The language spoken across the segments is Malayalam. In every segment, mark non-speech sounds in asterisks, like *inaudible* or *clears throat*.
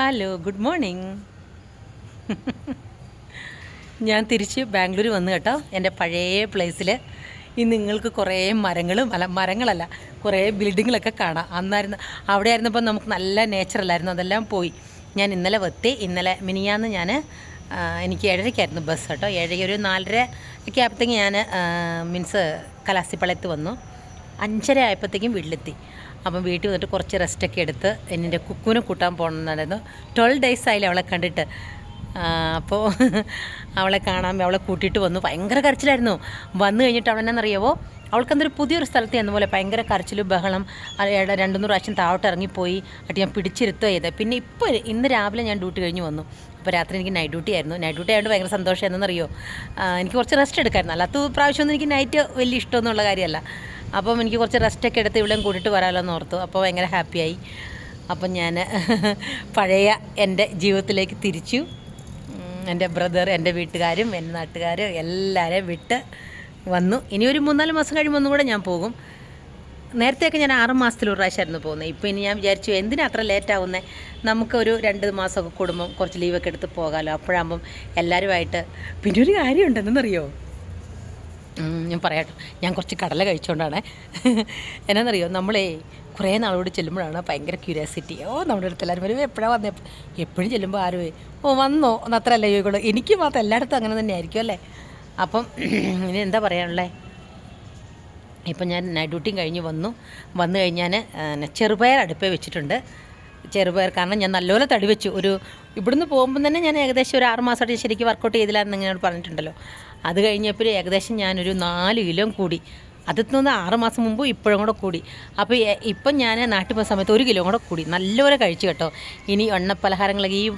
ഹലോ ഗുഡ് മോർണിംഗ് ഞാൻ തിരിച്ച് ബാംഗ്ലൂർ വന്നു കേട്ടോ. എന്റെ പഴയ പ്ലേസിൽ ഇന്ന് നിങ്ങൾക്ക് കുറേ മരങ്ങളും അല്ല മരങ്ങളല്ല കുറേ ബിൽഡിങ്ങിലൊക്കെ കാണാം. അന്നായിരുന്നു അവിടെ ആയിരുന്നപ്പോൾ നമുക്ക് നല്ല നേച്ചറല്ലായിരുന്നു അതെല്ലാം പോയി. ഞാൻ ഇന്നലെ വെത്തി. ഇന്നലെ മിനിയാന്ന് ഞാൻ എനിക്ക് ഏഴരയ്ക്കായിരുന്നു ബസ് കേട്ടോ. ഏഴര ഒരു നാലര ഒക്കെ ആയപ്പോഴത്തേക്ക് ഞാൻ മീൻസ് കലാസിപ്പളയത്ത് വന്നു. അഞ്ചര ആയപ്പോഴത്തേക്കും വീട്ടിലെത്തി. അപ്പം വീട്ടിൽ വന്നിട്ട് കുറച്ച് റെസ്റ്റൊക്കെ എടുത്ത് എന്റെ കുക്കുവിനെ കൂട്ടാൻ പോകണമെന്നുണ്ടായിരുന്നു. ട്വൽവ് ഡേയ്സ് ആയാലും അവളെ കണ്ടിട്ട്. അപ്പോൾ *laughs* അവളെ കാണാൻ അവളെ കൂട്ടിയിട്ട് വന്നു. ഭയങ്കര കരച്ചിലായിരുന്നു. വന്നു കഴിഞ്ഞിട്ട് അവളെന്നറിയാവോ അവൾക്കെന്തൊരു പുതിയൊരു സ്ഥലത്ത് എന്ന പോലെ ഭയങ്കര കരച്ചിലും ബഹളം. രണ്ടു മൂന്ന് പ്രാവശ്യം താഴോട്ട് ഇറങ്ങിപ്പോയി. അട്ട് ഞാൻ പിടിച്ചിരുത്തുക ചെയ്തത്. പിന്നെ ഇപ്പോൾ ഇന്ന് രാവിലെ ഞാൻ ഡ്യൂട്ടി കഴിഞ്ഞ് വന്നു. അപ്പോൾ രാത്രി എനിക്ക് നൈറ്റ് ഡ്യൂട്ടി ആയിരുന്നു. നൈറ്റ് ഡ്യൂട്ടി ആയതുകൊണ്ട് ഭയങ്കര സന്തോഷമായിരുന്നറിയോ എനിക്ക് കുറച്ച് റെസ്റ്റ് എടുക്കായിരുന്നു. അല്ലാത്ത പ്രാവശ്യമൊന്നും എനിക്ക് നൈറ്റ് വലിയ ഇഷ്ടമൊന്നുമുള്ള കാര്യമല്ല. അപ്പം എനിക്ക് കുറച്ച് റെസ്റ്റൊക്കെ എടുത്ത് ഇവിടെയും കൂട്ടിയിട്ട് വരാമല്ലോ എന്ന് ഓർത്തു. അപ്പോൾ ഭയങ്കര ഹാപ്പിയായി. അപ്പം ഞാൻ *laughs* പഴയ എന്റെ ജീവിതത്തിലേക്ക് തിരിച്ചു. എന്റെ ബ്രദർ എന്റെ വീട്ടുകാരും എന്റെ നാട്ടുകാരും എല്ലാവരെയും വിട്ട് വന്നു. ഇനി ഒരു മൂന്നാൽ മാസം കഴിയുമ്പോൾ ഒന്നും കൂടെ ഞാൻ പോകും. നേരത്തെയൊക്കെ ഞാൻ ആറ് മാസത്തിൽ ഒരു പ്രാവശ്യമായിരുന്നു പോകുന്നത്. ഇപ്പോൾ ഇനി ഞാൻ വിചാരിച്ചു എന്തിനാ അത്ര ലേറ്റ് ആവുന്നത് നമുക്കൊരു രണ്ട് മാസമൊക്കെ കൂടുമ്പം കുറച്ച് ലീവൊക്കെ എടുത്ത് പോകാമല്ലോ അപ്പോഴാകുമ്പം എല്ലാവരുമായിട്ട് പിന്നെ ഒരു കാര്യമുണ്ടെന്നറിയോ? ഞാൻ പറയാട്ടോ. ഞാൻ കുറച്ച് കടല കഴിച്ചുകൊണ്ടാണ് എന്നാന്നറിയോ? നമ്മളേ കുറേ നാളോട് ചെല്ലുമ്പോഴാണ് ഭയങ്കര ക്യൂരിയാസിറ്റി ഓ നമ്മുടെ അടുത്ത് എല്ലാവരും വരും. എപ്പോഴാണ് വന്നേ? എപ്പോഴും ചെല്ലുമ്പോൾ ആരും ഓ വന്നോ? ഒന്ന് അത്ര അല്ലേ ചോദിക്കുള്ളൂ. എനിക്ക് മാത്രം എല്ലായിടത്തും അങ്ങനെ തന്നെ ആയിരിക്കും അല്ലേ? അപ്പം *clears throat* ഇനി എന്താ പറയാനുള്ളത് ഇപ്പം ഞാൻ നൈറ്റ് ഡ്യൂട്ടിയും കഴിഞ്ഞ് വന്നു. വന്നു കഴിഞ്ഞാൽ ചെറുപയർ അടുപ്പേ വെച്ചിട്ടുണ്ട്. ചെറുപയർ കാരണം ഞാൻ നല്ലപോലെ തടി വെച്ചു. ഒരു ഇവിടുന്ന് പോകുമ്പം തന്നെ ഞാൻ ഏകദേശം ഒരു ആറ് മാസമായിട്ട് ശരിക്കും വർക്കൗട്ട് ചെയ്തില്ല എന്ന് ഇങ്ങനെ പറഞ്ഞിട്ടുണ്ടല്ലോ. അത് കഴിഞ്ഞപ്പോൾ ഏകദേശം ഞാനൊരു നാല് കിലോ കൂടി. അതിൽ നിന്ന് ആറ് മാസം മുമ്പ് ഇപ്പോഴും കൂടെ കൂടി. അപ്പോൾ ഇപ്പം ഞാൻ നാട്ടിൽ പോയ സമയത്ത് ഒരു കിലോ കൂടെ കൂടി. നല്ലപോലെ കഴിച്ചു കേട്ടോ. ഇനി എണ്ണ പലഹാരങ്ങളൊക്കെ ഈ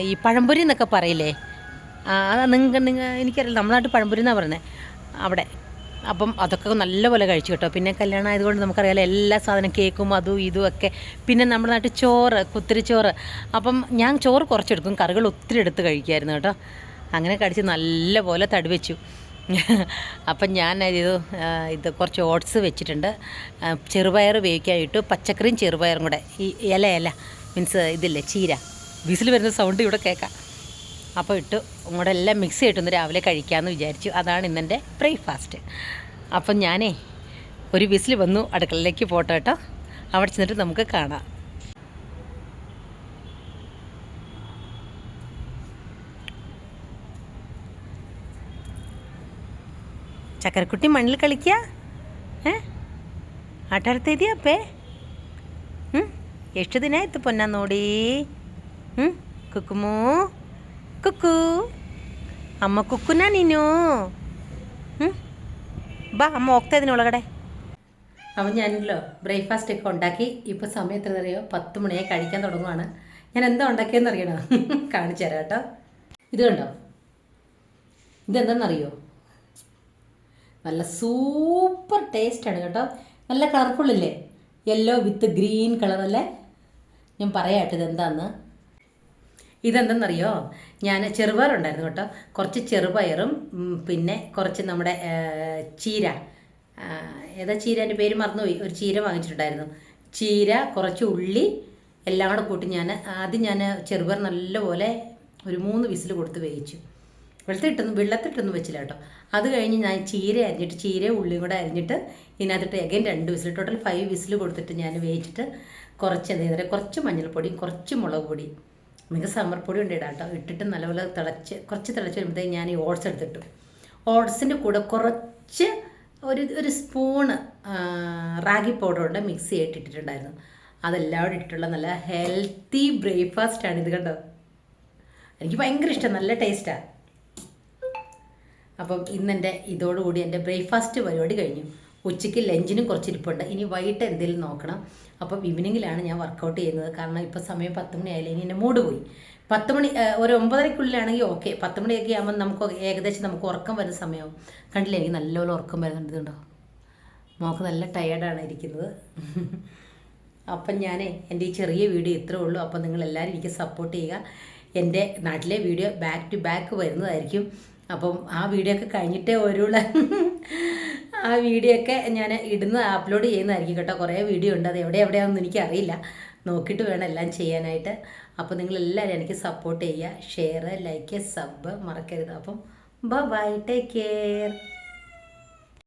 ഈ പഴംപൊരി എന്നൊക്കെ പറയില്ലേ? അതാ നിങ്ങൾ നിങ്ങൾ എനിക്കറിയില്ല. നമ്മുടെ നാട്ടിൽ പഴംപൊരി എന്നാണ് പറയുന്നത് അവിടെ. അപ്പം അതൊക്കെ നല്ലപോലെ കഴിച്ചു കേട്ടോ. പിന്നെ കല്യാണം ആയതുകൊണ്ട് നമുക്കറിയാലോ എല്ലാ സാധനം കേക്കും അതും ഇതും ഒക്കെ. പിന്നെ നമ്മുടെ നാട്ടിൽ ചോറ് കുത്തിരി ചോറ്. അപ്പം ഞാൻ ചോറ് കുറച്ചെടുക്കും. കറികൾ ഒത്തിരി എടുത്ത് കഴിക്കുമായിരുന്നു കേട്ടോ. അങ്ങനെ കടിച്ച് നല്ലപോലെ തടി വെച്ചു അപ്പം ഞാൻ ഇത് ഇത് കുറച്ച് ഓട്സ് വെച്ചിട്ടുണ്ട്. ചെറുപയർ വേവിക്കാനിട്ടു പച്ചക്കറിയും ചെറുപയറും കൂടെ. ഈ ഇല ഇല മീൻസ് ഇതില്ലേ ചീര. വിസിൽ വരുന്ന സൗണ്ട് ഇവിടെ കേൾക്കാം. അപ്പോൾ ഇട്ട് ഇങ്ങോട്ട് എല്ലാം മിക്സ് ചെയ്തിട്ടൊന്ന് രാവിലെ കഴിക്കാമെന്ന് വിചാരിച്ചു. അതാണ് ഇന്നെന്റെ ബ്രേക്ക്ഫാസ്റ്റ് അപ്പം ഞാനേ ഒരു വിസിൽ വന്നു അടുക്കളയിലേക്ക് പോട്ടെ കേട്ടോ. അവിടെ ചെന്നിട്ട് നമുക്ക് കാണാം. ചക്കരക്കുട്ടി മണ്ണിൽ കളിക്കുക ഏ ಆಟಾಡ್ತಾ ಅಪ್ಪೆ ಹ್ಞೂ ಎಷ್ಟು ದಿನ ಆಯಿತು ಪೊನ್ನ ನೋಡಿ ಹ್ಞೂ ಕುಕ್ಕುಮು ಕುಕ್ಕು ಅಮ್ಮ ಕುಕ್ಕುನ ನೀನು ಹ್ಞೂ ബാ അമ്മ ಹೋಗ್ತಾ ಇದೀನಿ ಒಳಗಡೆ അപ്പം ഞാനല്ലോ ബ്രേക്ക്ഫാസ്റ്റ് ഒക്കെ ഉണ്ടാക്കി ഇപ്പോൾ സമയം എത്ര അറിയോ പത്ത് മണിയായി കഴിക്കാൻ തുടങ്ങുവാണ് ഞാൻ എന്താ ഉണ്ടാക്കിയെന്ന് അറിയണോ *laughs* കാണിച്ചു തരാം കേട്ടോ ഇത് കണ്ടോ ഇതെന്താണെന്നറിയോ നല്ല സൂപ്പർ ടേസ്റ്റാണ് കേട്ടോ. നല്ല കളർഫുൾ ഇല്ലേ? യെല്ലോ വിത്ത് ഗ്രീൻ കളറല്ലേ ഞാൻ പറയാട്ടോ ഇതെന്താന്ന്. ഇതെന്തെന്നറിയോ? ഞാൻ ചെറുപയറുണ്ടായിരുന്നു കേട്ടോ. കുറച്ച് ചെറുപയറും പിന്നെ കുറച്ച് നമ്മുടെ ചീര. ഏതാ ഏതാ ചീരേന്റെ പേര് മറന്നുപോയി. ഒരു ചീര വാങ്ങിച്ചിട്ടുണ്ടായിരുന്നു. ചീര കുറച്ച് ഉള്ളി എല്ലാം കൂടെ കൂട്ടി ഞാൻ ആദ്യം ഞാൻ ചെറുപയർ നല്ലപോലെ ഒരു മൂന്ന് വിസിൽ കൊടുത്ത് വേവിച്ചു. വെള്ളത്തിട്ടൊന്നും വെള്ളത്തിട്ടൊന്നും വെച്ചില്ല കേട്ടോ. അത് കഴിഞ്ഞ് ഞാൻ ചീര അരിഞ്ഞിട്ട് ചീര ഉള്ളിയും കൂടെ അരിഞ്ഞിട്ട് ഇതിനകത്തിട്ട് എഗൈൻ രണ്ട് വിസിൽ ടോട്ടൽ ഫൈവ് വിസിൽ കൊടുത്തിട്ട് ഞാൻ വേവിച്ചിട്ട് കുറച്ച് എന്താ പറയുക കുറച്ച് മഞ്ഞൾപ്പൊടിയും കുറച്ച് മുളക് പൊടിയും. നിങ്ങൾക്ക് പൊടി ഉണ്ട് ഇടാം കേട്ടോ. ഇട്ടിട്ട് നല്ലപോലെ തിളച്ച് കുറച്ച് തിളച്ച് വരുമ്പോഴത്തേക്ക് ഞാൻ ഈ ഓട്സ് എടുത്തിട്ടു. ഓട്സിന്റെ കൂടെ കുറച്ച് ഒരു ഒരു സ്പൂണ് റാഗി പൗഡർ കൊണ്ട് മിക്സ് ചെയ്തിട്ട് ഇട്ടിട്ടുണ്ടായിരുന്നു. അതെല്ലാം ഇട്ടിട്ടുള്ള നല്ല ഹെൽത്തി ബ്രേക്ക്ഫാസ്റ്റാണ് ഇത് കണ്ടോ? എനിക്ക് ഭയങ്കര ഇഷ്ടം നല്ല ടേസ്റ്റാണ് അപ്പം ഇന്നെന്റെ ഇതോടുകൂടി എന്റെ ബ്രേക്ക്ഫാസ്റ്റ് പരിപാടി കഴിഞ്ഞു. ഉച്ചയ്ക്ക് ലഞ്ചിനും കുറച്ച് ഇരിപ്പുണ്ട് ഇനി വൈകിട്ട് എന്തെങ്കിലും നോക്കണം. അപ്പം ഈവനിങ്ങിലാണ് ഞാൻ വർക്കൗട്ട് ചെയ്യുന്നത്. കാരണം ഇപ്പോൾ സമയം പത്ത് മണി ആയാലും ഇനി എന്റെ മൂഡ് പോയി. പത്ത് മണി ഒരു ഒമ്പതരയ്ക്കുള്ളിലാണെങ്കിൽ ഓക്കെ പത്ത് മണിയൊക്കെ ആകുമ്പോൾ നമുക്ക് ഏകദേശം നമുക്ക് ഉറക്കം വരുന്ന സമയമാവും. കണ്ടില്ലേ എനിക്ക് നല്ലപോലെ ഉറക്കം വരുന്നുണ്ട് മോക്ക് നല്ല ടയേർഡാണ് ഇരിക്കുന്നത്. അപ്പം ഞാൻ എന്റെ ഈ ചെറിയ വീഡിയോ ഇത്രേ ഉള്ളൂ. അപ്പം നിങ്ങളെല്ലാവരും എനിക്ക് സപ്പോർട്ട് ചെയ്യുക. എന്റെ നാട്ടിലെ വീഡിയോ ബാക്ക് ടു ബാക്ക് വരുന്നതായിരിക്കും. അപ്പം ആ വീഡിയോ ഒക്കെ കഴിഞ്ഞിട്ടേ വരുള്ളൂ. ആ വീഡിയോ ഒക്കെ ഞാൻ ഇടുന്ന അപ്ലോഡ് ചെയ്യുന്നതായിരിക്കും കേട്ടോ. കുറേ വീഡിയോ ഉണ്ട്. അത് എവിടെ എവിടെയാണെന്ന് എനിക്കറിയില്ല. നോക്കിയിട്ട് വേണം എല്ലാം ചെയ്യാനായിട്ട്. അപ്പോൾ നിങ്ങളെല്ലാവരും എനിക്ക് സപ്പോർട്ട് ചെയ്യുക. ഷെയർ ലൈക്ക് സബ് മറക്കരുത്. അപ്പം ബൈ ടേക്ക് കെയർ